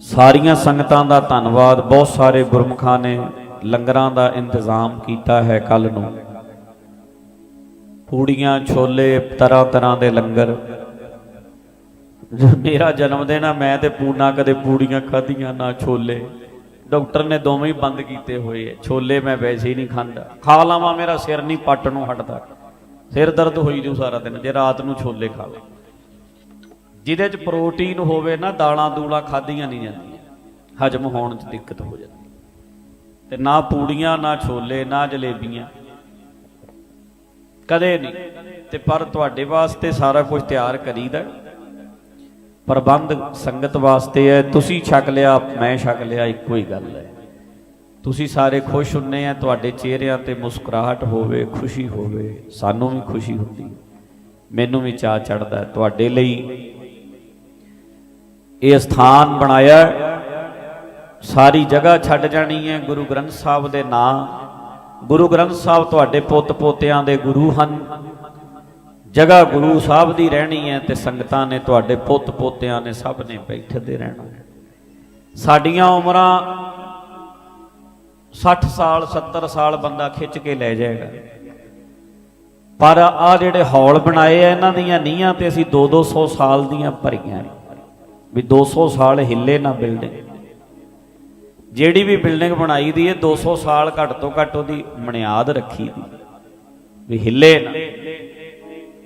ਸਾਰੀਆਂ ਸੰਗਤਾਂ ਦਾ ਧੰਨਵਾਦ। ਬਹੁਤ ਸਾਰੇ ਗੁਰਮੁਖਾਂ ਨੇ ਲੰਗਰਾਂ ਦਾ ਇੰਤਜ਼ਾਮ ਕੀਤਾ ਹੈ ਕੱਲ ਨੂੰ। ਪੂੜੀਆਂ, ਛੋਲੇ, ਤਰ੍ਹਾਂ ਤਰ੍ਹਾਂ ਦੇ ਲੰਗਰ। ਮੇਰਾ ਜਨਮ ਦਿਨ ਆ, ਮੈਂ ਤੇ ਪੂਨਾ ਕਦੇ ਪੂੜੀਆਂ ਖਾਧੀਆਂ ਨਾ ਛੋਲੇ। ਡਾਕਟਰ ਨੇ ਦੋਵੇਂ ਹੀ ਬੰਦ ਕੀਤੇ ਹੋਏ ਐ ਛੋਲੇ ਮੈਂ ਵੈਸੇ ਹੀ ਨਹੀਂ ਖਾਂਦਾ। ਖਾ ਲਾਵਾਂ, ਮੇਰਾ ਸਿਰ ਨਹੀਂ, ਪੱਟ ਨੂੰ ਹਟਦਾ। ਸਿਰ ਦਰਦ ਹੋਈ ਜੂ ਸਾਰਾ ਦਿਨ, ਜੇ ਰਾਤ ਨੂੰ ਛੋਲੇ ਖਾ ਲਾਂ। ਜਿਹਦੇ ਚ ਪ੍ਰੋਟੀਨ ਹੋਵੇ ਨਾ, ਦਾਲਾਂ ਦੂਲਾਂ ਖਾਧੀਆਂ ਨਹੀਂ ਜਾਂਦੀਆਂ। ਹਜਮ ਹੋਣ ਚ ਦਿੱਕਤ ਹੋ ਜਾਂਦੀ। ਤੇ ਨਾ ਪੂੜੀਆਂ, ਨਾ ਛੋਲੇ, ਨਾ ਜਲੇਬੀਆਂ। ਕਦੇ ਨਹੀਂ। ਤੇ ਪਰ ਤੁਹਾਡੇ ਵਾਸਤੇ ਸਾਰਾ ਕੁਝ ਤਿਆਰ ਕਰੀਦਾ। ਪ੍ਰਬੰਧ ਸੰਗਤ ਵਾਸਤੇ ਹੈ। ਤੁਸੀਂ ਛਕ ਲਿਆ, ਮੈਂ ਛਕ ਲਿਆ, ਇੱਕੋ ਹੀ ਗੱਲ ਹੈ। ਤੁਸੀਂ ਸਾਰੇ ਖੁਸ਼ ਹੁੰਨੇ ਆ, ਤੁਹਾਡੇ ਚਿਹਰਿਆਂ ਤੇ ਮੁਸਕਰਾਹਟ ਹੋਵੇ, ਖੁਸ਼ੀ ਹੋਵੇ, ਸਾਨੂੰ ਵੀ ਖੁਸ਼ੀ ਹੁੰਦੀ ਮੈਨੂੰ ਵੀ ਚਾਹ ਚੜਦਾ ਤੁਹਾਡੇ ਲਈ ਇਹ ਸਥਾਨ ਬਣਾਇਆ। ਸਾਰੀ ਜਗ੍ਹਾ ਛੱਡ ਜਾਣੀ ਹੈ। ਗੁਰੂ ਗ੍ਰੰਥ ਸਾਹਿਬ ਦੇ ਨਾਂ। ਗੁਰੂ ਗ੍ਰੰਥ ਸਾਹਿਬ ਤੁਹਾਡੇ ਪੁੱਤ ਪੋਤਿਆਂ ਦੇ ਗੁਰੂ ਹਨ। ਜਗ੍ਹਾ ਗੁਰੂ ਸਾਹਿਬ ਦੀ ਰਹਿਣੀ ਹੈ ਤੇ ਸੰਗਤਾਂ ਨੇ ਤੁਹਾਡੇ ਪੁੱਤ ਪੋਤਿਆਂ ਨੇ ਸਭ ਨੇ ਬੈਠਦੇ ਰਹਿਣਾ ਸਾਡੀਆਂ ਉਮਰਾਂ 60 ਸਾਲ 70 ਸਾਲ ਬੰਦਾ ਖਿੱਚ ਕੇ ਲੈ ਜਾਏਗਾ। ਪਰ ਆ ਜਿਹੜੇ ਹੌਲ ਬਣਾਏ ਆ, ਇਹਨਾਂ ਦੀਆਂ ਨੀਹਾਂ ਤੇ ਅਸੀਂ 2-200 ਸਾਲ ਦੀਆਂ ਭਰੀਆਂ ਨੇ। ਵੀ 200 ਸਾਲ ਹਿੱਲੇ ਨਾ ਬਿਲਡਿੰਗ। ਜਿਹੜੀ ਵੀ ਬਿਲਡਿੰਗ ਬਣਾਈ ਦੀ ਹੈ 200 ਸਾਲ ਘੱਟ ਤੋਂ ਘੱਟ ਉਹਦੀ ਬੁਨਿਆਦ ਰੱਖੀ ਦੀ। ਵੀ ਹਿੱਲੇ ਨਾ।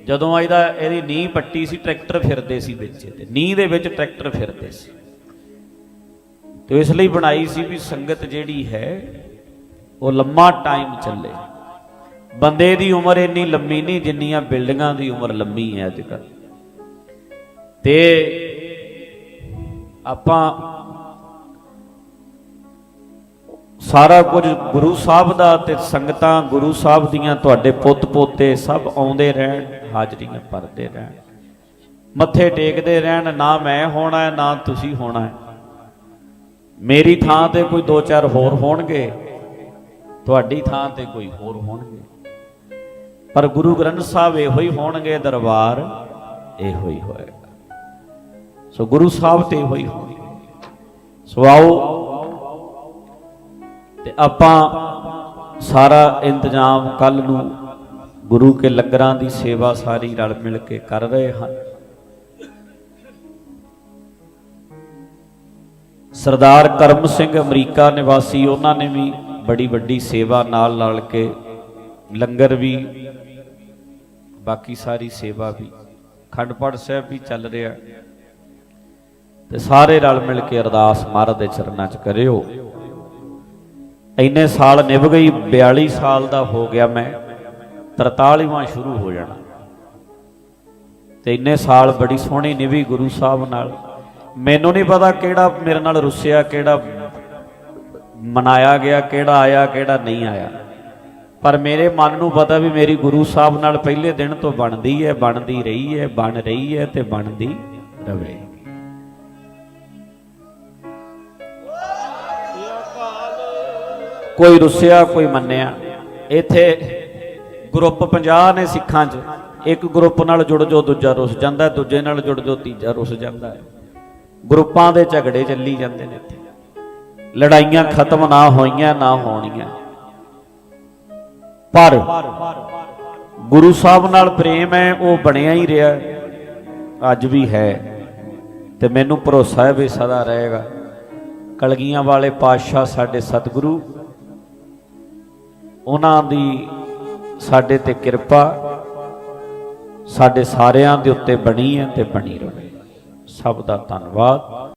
ਜਦੋਂ ਇਹਦਾ ਇਹਦੀ ਨੀਂਹ ਪੱਟੀ ਸੀ, ਟਰੈਕਟਰ ਫਿਰਦੇ ਸੀ ਵਿੱਚ ਤੇ ਨੀਂਹ ਦੇ ਵਿੱਚ ਟਰੈਕਟਰ ਫਿਰਦੇ ਸੀ। ਤੇ ਇਸ ਲਈ ਬਣਾਈ ਸੀ ਵੀ ਸੰਗਤ ਜਿਹੜੀ ਹੈ, ਉਹ ਲੰਮਾ ਟਾਈਮ ਚੱਲੇ। ਬੰਦੇ ਦੀ ਉਮਰ ਇੰਨੀ ਲੰਮੀ ਨਹੀਂ ਜਿੰਨੀਆਂ ਬਿਲਡਿੰਗਾਂ ਦੀ ਉਮਰ ਲੰਮੀ ਹੈ ਅੱਜ ਕੱਲ੍ਹ। ਤੇ ਆਪਾਂ ਸਾਰਾ ਕੁਝ ਗੁਰੂ ਸਾਹਿਬ ਦਾ ਤੇ ਸੰਗਤਾਂ ਗੁਰੂ ਸਾਹਿਬ ਦੀਆਂ ਤੁਹਾਡੇ ਪੁੱਤ ਪੋਤੇ ਸਭ ਆਉਂਦੇ ਰਹਿਣ, ਹਾਜ਼ਰੀਆਂ ਭਰਦੇ ਰਹਿਣ। ਮੱਥੇ ਟੇਕਦੇ ਰਹਿਣ, ਨਾ ਮੈਂ ਹੋਣਾ ਨਾ ਤੁਸੀਂ ਹੋਣਾ ਮੇਰੀ ਥਾਂ ਤੇ ਕੋਈ ਦੋ ਚਾਰ ਹੋਰ ਹੋਣਗੇ, ਤੁਹਾਡੀ ਥਾਂ ਤੇ ਕੋਈ ਹੋਰ ਹੋਣਗੇ। ਪਰ ਗੁਰੂ ਗ੍ਰੰਥ ਸਾਹਿਬ ਇਹੋ ਹੀ ਹੋਣਗੇ, ਦਰਬਾਰ ਇਹੋ ਹੀ ਹੋਏਗਾ। ਸੋ ਗੁਰੂ ਸਾਹਿਬ ਤੇ ਹੋਈ ਹੀ ਸੋ ਆਓ ਤੇ ਆਪਾਂ ਸਾਰਾ ਇੰਤਜ਼ਾਮ ਕੱਲ ਨੂੰ ਗੁਰੂ ਕੇ ਲੰਗਰਾਂ ਦੀ ਸੇਵਾ ਸਾਰੀ ਰਲ ਮਿਲ ਕੇ ਕਰ ਰਹੇ ਹਨ ਸਰਦਾਰ ਕਰਮ ਸਿੰਘ ਅਮਰੀਕਾ ਨਿਵਾਸੀ, ਉਹਨਾਂ ਨੇ ਵੀ ਬੜੀ ਵੱਡੀ ਸੇਵਾ ਨਾਲ ਨਾਲ ਕੇ ਲੰਗਰ ਵੀ, ਬਾਕੀ ਸਾਰੀ ਸੇਵਾ ਵੀ। ਖੰਡ ਪਾਠ ਸਾਹਿਬ ਵੀ ਚੱਲ ਰਿਹਾ। ਤੇ ਸਾਰੇ ਰਲ ਮਿਲ ਕੇ ਅਰਦਾਸ ਮਹਾਰਾਜ ਦੇ ਚਰਨਾਂ 'ਚ ਕਰਿਓ। ਇੰਨੇ ਸਾਲ ਨਿਭ ਗਈ 42 ਸਾਲ ਦਾ ਹੋ ਗਿਆ ਮੈਂ 43ਵਾਂ ਸ਼ੁਰੂ ਹੋ ਜਾਣਾ। ਤੇ ਇੰਨੇ ਸਾਲ ਬੜੀ ਸੋਹਣੀ ਨਿਭੀ ਗੁਰੂ ਸਾਹਿਬ ਨਾਲ। ਮੈਨੂੰ ਨਹੀਂ ਪਤਾ ਕਿਹੜਾ ਮੇਰੇ ਨਾਲ ਰੁੱਸਿਆ, ਕਿਹੜਾ ਮਨਾਇਆ ਗਿਆ, ਕਿਹੜਾ ਆਇਆ, ਕਿਹੜਾ ਨਹੀਂ ਆਇਆ। ਪਰ ਮੇਰੇ ਮਨ ਨੂੰ ਪਤਾ ਵੀ ਮੇਰੀ ਗੁਰੂ ਸਾਹਿਬ ਨਾਲ ਪਹਿਲੇ ਦਿਨ ਤੋਂ ਬਣਦੀ ਹੈ, ਬਣਦੀ ਰਹੀ ਹੈ, ਬਣ ਰਹੀ ਹੈ ਤੇ ਬਣਦੀ ਰਵੇ ਕੋਈ ਰੁੱਸਿਆ, ਕੋਈ ਮੰਨਿਆ। ਇੱਥੇ ਗਰੁੱਪ 50 ਨੇ ਸਿੱਖਾਂ 'ਚ। ਇੱਕ ਗਰੁੱਪ ਨਾਲ ਜੁੜ ਜੋ ਦੂਜਾ ਰੁੱਸ ਜਾਂਦਾ, ਦੂਜੇ ਨਾਲ ਜੁੜ ਜੋ ਤੀਜਾ ਰੁੱਸ ਜਾਂਦਾ। ਹੈ ਗਰੁੱਪਾਂ ਦੇ ਝਗੜੇ ਚੱਲੀ ਜਾਂਦੇ ਨੇ ਇੱਥੇ। ਲੜਾਈਆਂ ਖਤਮ ਨਾ ਹੋਈਆਂ, ਨਾ ਹੋਣੀਆਂ। ਪਰ ਗੁਰੂ ਸਾਹਿਬ ਨਾਲ ਪ੍ਰੇਮ ਹੈ, ਉਹ ਬਣਿਆ ਹੀ ਰਿਹਾ। ਅੱਜ ਵੀ ਹੈ। ਤੇ ਮੈਨੂੰ ਭਰੋਸਾ ਹੈ ਵੀ ਸਦਾ ਰਹੇਗਾ। ਕਲਗੀਆਂ ਵਾਲੇ ਪਾਤਸ਼ਾਹ ਸਾਡੇ ਸਤਿਗੁਰੂ ਉਹਨਾਂ ਦੀ ਸਾਡੇ ਤੇ ਕਿਰਪਾ, ਸਾਡੇ ਸਾਰਿਆਂ ਦੇ ਉੱਤੇ ਬਣੀ ਹੈ ਤੇ ਬਣੀ ਰਹੇ। ਸਭ ਦਾ ਧੰਨਵਾਦ।